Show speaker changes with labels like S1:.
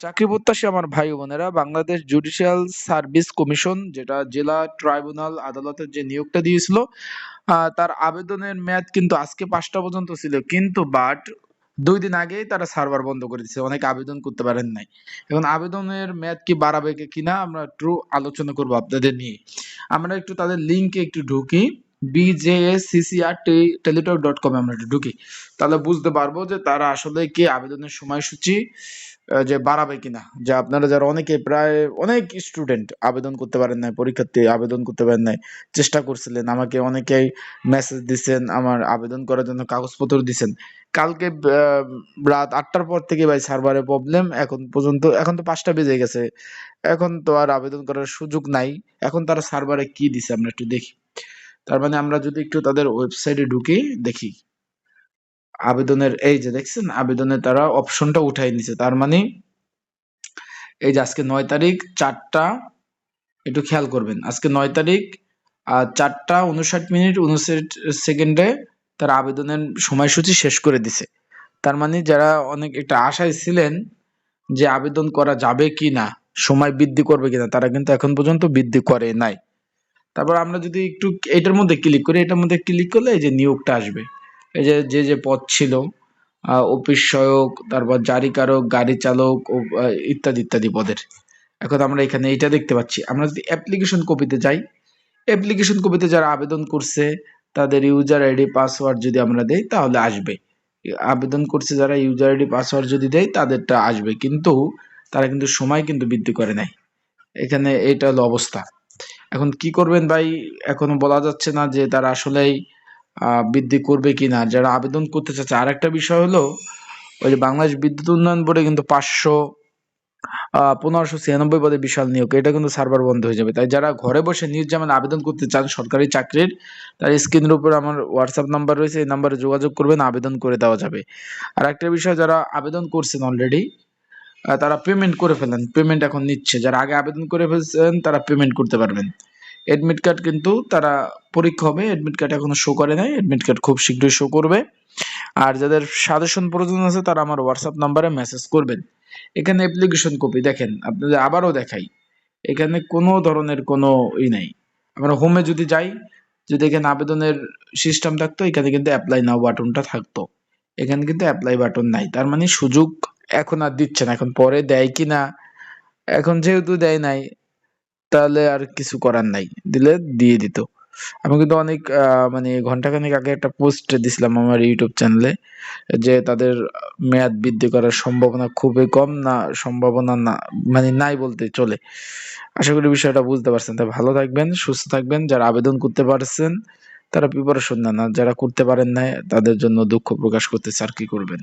S1: চাকরি প্রত্যাশী আমার ভাই বোনেরা, বাংলাদেশ জুডিশিয়াল সার্ভিস কমিশন যেটা জেলা ট্রাইব্যুনাল আদালতের যে নিয়োগটা দিয়েছিল তার আবেদনের মেয়াদ কিন্তু আজকে পাঁচটা পর্যন্ত ছিল, কিন্তু বাট দুই দিন আগেই তারা সার্ভার বন্ধ করে দিয়েছে, অনেকে আবেদন করতে পারেন নাই। এখন আবেদনের মেয়াদ কি বাড়াবে কিনা আমরা একটু আলোচনা করব আপনাদের নিয়ে। আমরা একটু তাদের লিঙ্কে একটু ঢুকি। বিজেএসসিসিআর টেলিটক আমরা ঢুকি। তাহলে বুঝতে পারব যে তারা আসলে কি আবেদনের সময়সূচি যে বাড়াবে কিনা। যে আপনারা যারা অনেকে প্রায় অনেক স্টুডেন্ট আবেদন করতে পারেন নাই আবেদন করতে পারেন নাই, চেষ্টা করছিলেন, আমাকে অনেকেই মেসেজ দিছেন, আমার আবেদন করার জন্য কাগজপত্র দিছেন। কালকে রাত আটটার পর থেকে ভাই সার্ভারে প্রবলেম এখন পর্যন্ত, এখন তো পাঁচটা বেজে গেছে। এখন তো আর আবেদন করার সুযোগ নাই। এখন তারা সার্ভারে কি দিছে আমরা একটু দেখি। তার মানে আমরা যদি একটু তাদের ওয়েবসাইটে ঢুকি, দেখি। আবেদনের, এই যে দেখছেন, আবেদনে তারা অপশনটা উঠাই নিছে। তার মানে এই যে আজকে নয় তারিখ, চারটা, একটু খেয়াল করবেন। আজকে নয় তারিখ আর চারটা উনষাট মিনিট, উনষাট সেকেন্ডে তার আবেদনের সময়সূচি শেষ করে দিছে। তার মানে যারা অনেক একটা আশায় ছিলেন যে আবেদন করা যাবে কি না সময় বৃদ্ধি করবে কিনা, তারা কিন্তু এখন পর্যন্ত বৃদ্ধি করে নাই। তারপর আমরা যদি একটু এটার মধ্যে ক্লিক করি, এটার মধ্যে ক্লিক করলে এই যে নিয়োগটা আসবে। এই যে যে যে পদ ছিল অফিস সহায়ক, তারপর জারিকারক, গাড়ি চালক ইত্যাদি ইত্যাদি পদের। এখন আমরা এখানে এইটা দেখতে পাচ্ছি। আমরা যদি অ্যাপ্লিকেশন কপিতে যাই অ্যাপ্লিকেশন কপিতে যারা আবেদন করছে, তাদের ইউজার আইডি পাসওয়ার্ড যদি আমরা দেই, তাহলে আসবে। আবেদন করছে যারা ইউজার আইডি পাসওয়ার্ড যদি দেয়, তাদেরটা আসবে। কিন্তু তারা কিন্তু সময় কিন্তু বৃদ্ধি করে নাই। এখানে এটা হলো অবস্থা। এখন কি করবেন ভাই? এখনও বলা যাচ্ছে না যে তারা আসলেই বৃদ্ধি করবে কিনা। যারা আবেদন করতে চাচ্ছে আর একটা বিষয় হলো, ওই যে বাংলাদেশ বিদ্যুৎ উন্নয়ন বোর্ডে কিন্তু পাঁচশো পনেরোশো ছিয়ানব্বই পদে বিশাল নিয়োগ। এটা কিন্তু সার্ভার বন্ধ হয়ে যাবে। তাই যারা ঘরে বসে নিউজ যেমন আবেদন করতে চান সরকারি চাকরির, তার স্ক্রিনের উপর আমার হোয়াটসঅ্যাপ নাম্বার রয়েছে, এই নাম্বারে যোগাযোগ করবেন, আবেদন করে দেওয়া যাবে। আর একটা বিষয়, যারা আবেদন করছেন অলরেডি তারা পেমেন্ট করে ফেলেন। পেমেন্ট এখন নিচ্ছে। যারা আগে আবেদন করে ফেলছেন, তারা পেমেন্ট করতে পারবেন। এডমিট কার্ড কিন্তু তারা পরীক্ষা হবে। এডমিট কার্ড এখনও শো করে নাই। এডমিট কার্ড খুব শীঘ্রই শো করবে। আর যাদের সাজেশন প্রয়োজন আছে, তারা আমার হোয়াটসঅ্যাপ নাম্বারে মেসেজ করবেন। এখানে অ্যাপ্লিকেশন কপি দেখেন, আপনাদের আবারও দেখাই। এখানে কোনো ধরনের কোনো ই নাই। আমরা হোমে যদি যাই, যদি এখানে আবেদনের সিস্টেম থাকতো, এখানে কিন্তু অ্যাপ্লাই নাও বাটনটা থাকতো। এখানে কিন্তু অ্যাপ্লাই বাটন নাই। তার মানে সুযোগ এখন আর দিচ্ছে না, এখন পরে দেয় কি না, এখন যেহেতু দেয় নাই, তাহলে আর কিছু করার নাই, দিলে দিয়ে দিত। আমি কিন্তু অনেক মানে ঘন্টাখানেক আগে একটা পোস্ট দিছিলাম আমার ইউটিউব চ্যানেলে যে তাদের মেয়াদ বৃদ্ধি করার সম্ভাবনা খুবই কম না, সম্ভাবনা না মানে নাই বলতে চলে। আশা করি বিষয়টা বুঝতে পারছেন। তাই ভালো থাকবেন, সুস্থ থাকবেন, যারা আবেদন করতে পারছেন, তারা প্রিপারেশন আর যারা করতে পারেন না তাদের জন্য দুঃখ প্রকাশ করতে আর কি করবেন?